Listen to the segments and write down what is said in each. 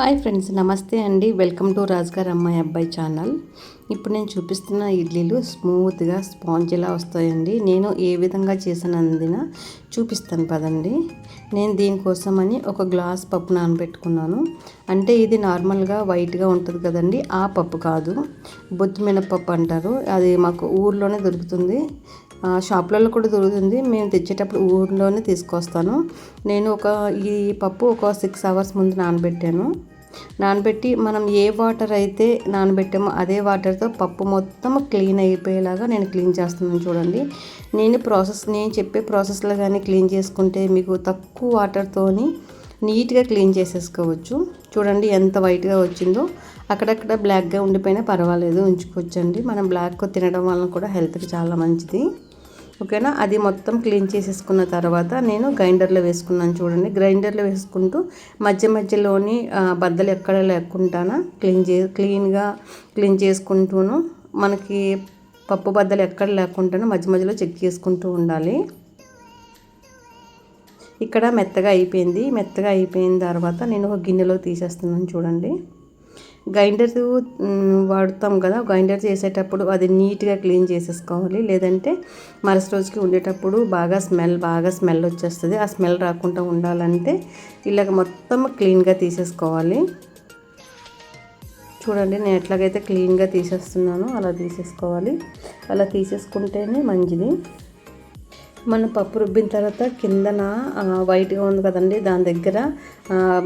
Hi friends నమస్తే అండి. Welcome to రాజుగారు అమ్మాయి అబ్బాయి ఛానల్. ఇప్పుడు నేను చూపిస్తున్న ఇడ్లీలు స్మూత్గా స్పాంజ్లా వస్తాయండి నేను ఏ విధంగా చేసినందున చూపిస్తాను పదండి. నేను దీనికోసమని ఒక గ్లాస్ పప్పు నానబెట్టుకున్నాను. అంటే ఇది నార్మల్గా వైట్గా ఉంటుంది కదండి ఆ పప్పు కాదు. బొత్తు మినపప్పు అంటారు. అది మాకు ఊర్లోనే దొరుకుతుంది. షాప్లలో కూడా దొరుకుతుంది. మేము తెచ్చేటప్పుడు ఊర్లోనే తీసుకొస్తాను. నేను ఒక ఈ పప్పు ఒక సిక్స్ అవర్స్ ముందు నానబెట్టాను. నానబెట్టి మనం ఏ వాటర్ అయితే నానబెట్టామో అదే వాటర్తో పప్పు మొత్తం క్లీన్ అయిపోయేలాగా నేను క్లీన్ చేస్తున్నాను చూడండి. నేను ప్రాసెస్ నేను చెప్పే ప్రాసెస్లో కానీ క్లీన్ చేసుకుంటే మీకు తక్కువ వాటర్తోని నీట్గా క్లీన్ చేసేసుకోవచ్చు. చూడండి ఎంత వైట్గా వచ్చిందో. అక్కడక్కడ బ్లాక్గా ఉండిపోయినా పర్వాలేదు ఉంచుకోవచ్చండి. మనం బ్లాక్ తినడం వలన కూడా హెల్త్కి చాలా మంచిది. ఓకేనా? అది మొత్తం క్లీన్ చేసేసుకున్న తర్వాత నేను గ్రైండర్లో వేసుకున్నాను చూడండి. గ్రైండర్లో వేసుకుంటూ మధ్య మధ్యలోని బద్దలు ఎక్కడ లేకుండానా క్లీన్ చే క్లీన్గా క్లీన్ చేసుకుంటూను మనకి పప్పు బద్దలు ఎక్కడ లేకుండా మధ్య మధ్యలో చెక్ చేసుకుంటూ ఉండాలి. ఇక్కడ మెత్తగా అయిపోయింది. మెత్తగా అయిపోయిన తర్వాత నేను ఒక గిన్నెలో తీసేస్తున్నాను చూడండి. గ్రైండర్ వాడుతాం కదా. గ్రైండర్ చేసేటప్పుడు అది నీట్గా క్లీన్ చేసేసుకోవాలి. లేదంటే మరుసటి రోజుకి ఉండేటప్పుడు బాగా స్మెల్ బాగా స్మెల్ వచ్చేస్తుంది. ఆ స్మెల్ రాకుండా ఉండాలంటే ఇలాగ మొత్తం క్లీన్గా తీసేసుకోవాలి. చూడండి నేను ఎట్లాగైతే క్లీన్గా తీసేస్తున్నానో అలా తీసేసుకోవాలి. అలా తీసేసుకుంటేనే మంచిది. మనం పప్పు రుబ్బిన తర్వాత కిందన వైట్గా ఉంది కదండి దాని దగ్గర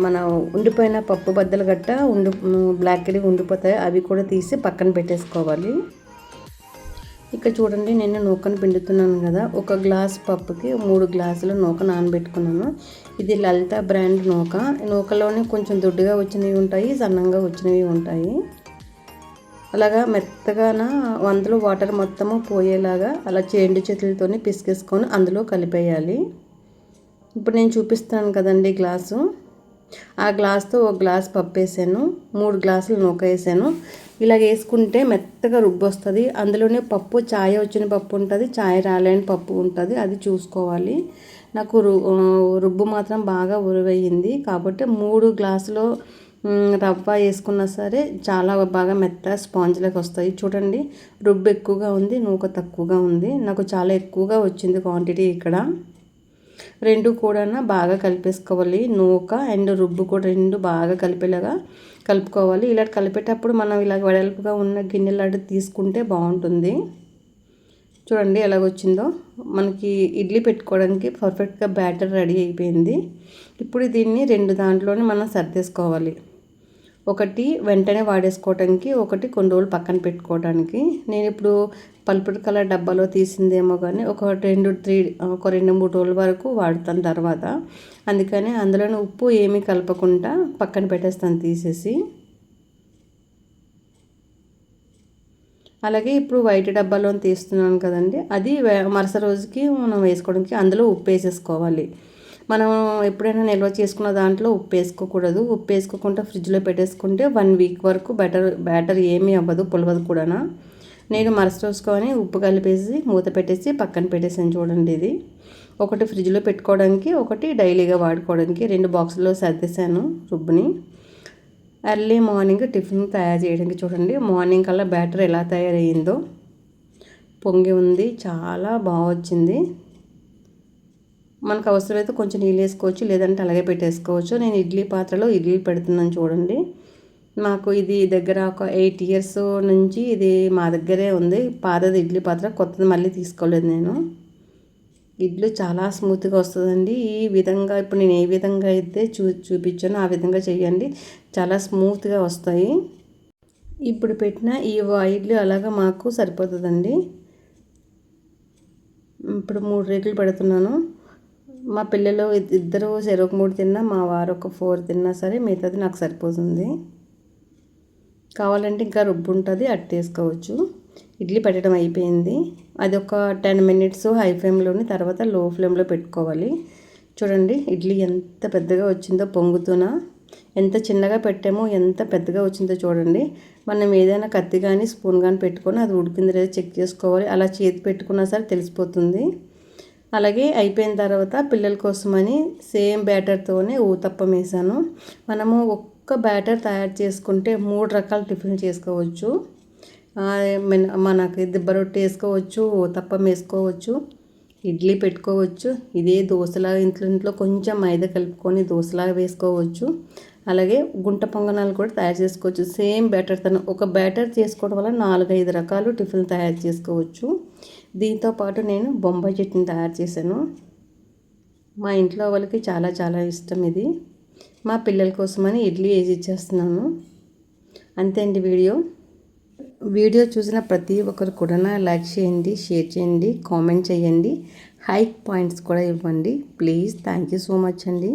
మన ఉండిపోయిన పప్పు బద్దలు గట్ట ఉండి బ్లాక్కి ఉండిపోతాయి. అవి కూడా తీసి పక్కన పెట్టేసుకోవాలి. ఇక్కడ చూడండి నేను నూకను పిండుతున్నాను కదా. ఒక గ్లాస్ పప్పుకి మూడు గ్లాసులు నూక నానబెట్టుకున్నాను. ఇది లలిత బ్రాండ్ నూక. నూకలోనే కొంచెం దొడ్డుగా వచ్చినవి ఉంటాయి సన్నంగా వచ్చినవి ఉంటాయి. అలాగా మెత్తగాన అందులో వాటర్ మొత్తము పోయేలాగా అలా చేండు చేతులతో పిసికేసుకొని అందులో కలిపేయాలి. ఇప్పుడు నేను చూపిస్తాను కదండి గ్లాసు. ఆ గ్లాస్తో ఒక గ్లాస్ పప్పు వేసాను మూడు గ్లాసులు నూక వేసాను ఇలా వేసుకుంటే మెత్తగా రుబ్బు వస్తుంది అందులోనే పప్పు ఛాయ వచ్చిన పప్పు ఉంటుంది ఛాయ రాలేని పప్పు ఉంటుంది. అది చూసుకోవాలి. నాకు రుబ్బు మాత్రం బాగా ఉరివయ్యింది. కాబట్టి మూడు గ్లాసులో రవ్వ వేసుకున్నా సరే చాలా బాగా మెత్త స్పాంజ్లకు వస్తాయి. చూడండి రుబ్బు ఎక్కువగా ఉంది నూక తక్కువగా ఉంది. నాకు చాలా ఎక్కువగా వచ్చింది క్వాంటిటీ ఇక్కడ. రెండు కూడా బాగా కలిపేసుకోవాలి. నూక అండ్ రుబ్బు కూడా రెండు బాగా కలిపేలాగా కలుపుకోవాలి. ఇలా కలిపేటప్పుడు మనం ఇలా వెడల్పుగా ఉన్న గిన్నెలాంటి తీసుకుంటే బాగుంటుంది. చూడండి ఎలాగొచ్చిందో మనకి ఇడ్లీ పెట్టుకోవడానికి పర్ఫెక్ట్గా బ్యాటర్ రెడీ అయిపోయింది. ఇప్పుడు దీన్ని రెండు దాంట్లోనే మనం సర్దేసుకోవాలి. ఒకటి వెంటనే వాడేసుకోవటానికి ఒకటి కొన్ని రోజులు పక్కన పెట్టుకోవడానికి నేను ఇప్పుడు పల్పుడు కలర్ డబ్బాలో తీసిందేమో కానీ ఒక రెండు త్రీ ఒక రెండు మూడు రోజుల వరకు వాడుతాను తర్వాత. అందుకని అందులోనే ఉప్పు ఏమీ కలపకుండా పక్కన పెట్టేస్తాను తీసేసి. అలాగే ఇప్పుడు వైట్ డబ్బాలో తీస్తున్నాను కదండి అది మరుస రోజుకి మనం వేసుకోవడానికి అందులో ఉప్పు వేసేసుకోవాలి. మనం ఎప్పుడైనా నిల్వ చేసుకున్న దాంట్లో ఉప్పు వేసుకోకూడదు. ఉప్పు వేసుకోకుండా ఫ్రిడ్జ్లో పెట్టేసుకుంటే వన్ వీక్ వరకు బెటర్ బ్యాటర్ ఏమీ అవ్వదు పులవదు కూడా నేను మరసరోసుకొని ఉప్పు కలిపేసి మూత పెట్టేసి పక్కన పెట్టేసాను చూడండి ఇది. ఒకటి ఫ్రిడ్జ్లో పెట్టుకోవడానికి ఒకటి డైలీగా వాడుకోవడానికి రెండు బాక్సుల్లో సర్దేశాను రుబ్బుని. ఎర్లీ మార్నింగ్ టిఫిన్ తయారు చేయడానికి చూడండి. మార్నింగ్ కల్లా బ్యాటర్ ఎలా తయారయ్యిందో. పొంగి ఉంది చాలా బాగా వచ్చింది. మనకు అవసరమైతే కొంచెం నీళ్ళు వేసుకోవచ్చు లేదంటే అలాగే పెట్టేసుకోవచ్చు. నేను ఇడ్లీ పాత్రలో ఇడ్లీ పెడుతున్నాను చూడండి. మాకు ఇది దగ్గర ఒక ఎయిట్ ఇయర్స్ నుంచి ఇది మా దగ్గరే ఉంది. పాతది ఇడ్లీ పాత్ర కొత్తది మళ్ళీ తీసుకోలేదు నేను. ఇడ్లీ చాలా స్మూత్గా వస్తుందండి. ఈ విధంగా ఇప్పుడు నేను ఏ విధంగా అయితే చూ చూపించానో ఆ విధంగా చేయండి. చాలా స్మూత్గా వస్తాయి. ఇప్పుడు పెట్టిన ఈ ఇడ్లీ అలాగా మాకు సరిపోతుందండి. ఇప్పుడు మూడు రేకులు పెడుతున్నాను. మా పిల్లలు ఇద్దరు చెరొక మూడు తిన్నా మా వారు ఒక ఫోర్ తిన్నా సరే మిగతాది నాకు సరిపోతుంది. కావాలంటే ఇంకా రుబ్బు ఉంటుంది అట్టేసుకోవచ్చు ఇడ్లీ పెట్టడం అయిపోయింది. అది ఒక టెన్ మినిట్స్ హై ఫ్లేమ్లోని తర్వాత లో ఫ్లేమ్లో పెట్టుకోవాలి. చూడండి ఇడ్లీ ఎంత పెద్దగా వచ్చిందో పొంగుతున్నా. ఎంత చిన్నగా పెట్టామో ఎంత పెద్దగా వచ్చిందో చూడండి. మనం ఏదైనా కత్తి కానీ స్పూన్ కానీ పెట్టుకొని అది ఉడికింది లేదా చెక్ చేసుకోవాలి. అలా చేతి పెట్టుకున్నా సరే తెలిసిపోతుంది. అలాగే అయిపోయిన తర్వాత పిల్లల కోసమని సేమ్ బ్యాటర్తోనే ఊతప్పం వేసాను మనము ఒక్క బ్యాటర్ తయారు చేసుకుంటే మూడు రకాల టిఫిన్ చేసుకోవచ్చు. మనకి దిబ్బ రొట్టె వేసుకోవచ్చు తప్పం వేసుకోవచ్చు ఇడ్లీ పెట్టుకోవచ్చు. ఇదే దోసలాగా ఇంట్లో ఇంట్లో కొంచెం మైదా కలుపుకొని దోశలాగా వేసుకోవచ్చు. అలాగే గుంట పొంగనాలు కూడా తయారు చేసుకోవచ్చు. సేమ్ బ్యాటర్ తను ఒక బ్యాటర్ చేసుకోవడం వల్ల నాలుగైదు రకాలు టిఫిన్ తయారు చేసుకోవచ్చు. దీంతో పాటు నేను బొంబాయి చట్నీ తయారు చేశాను. మా ఇంట్లో వాళ్ళకి చాలా చాలా ఇష్టం ఇది. మా పిల్లల కోసమని ఇడ్లీ వేసి ఇచ్చేస్తున్నాను. అంతే అండి వీడియో. వీడియో చూసిన ప్రతి ఒక్కరు కూడా లైక్ చేయండి షేర్ చేయండి కామెంట్ చేయండి. హైక్ పాయింట్స్ కూడా ఇవ్వండి. Please thank you so much అండి.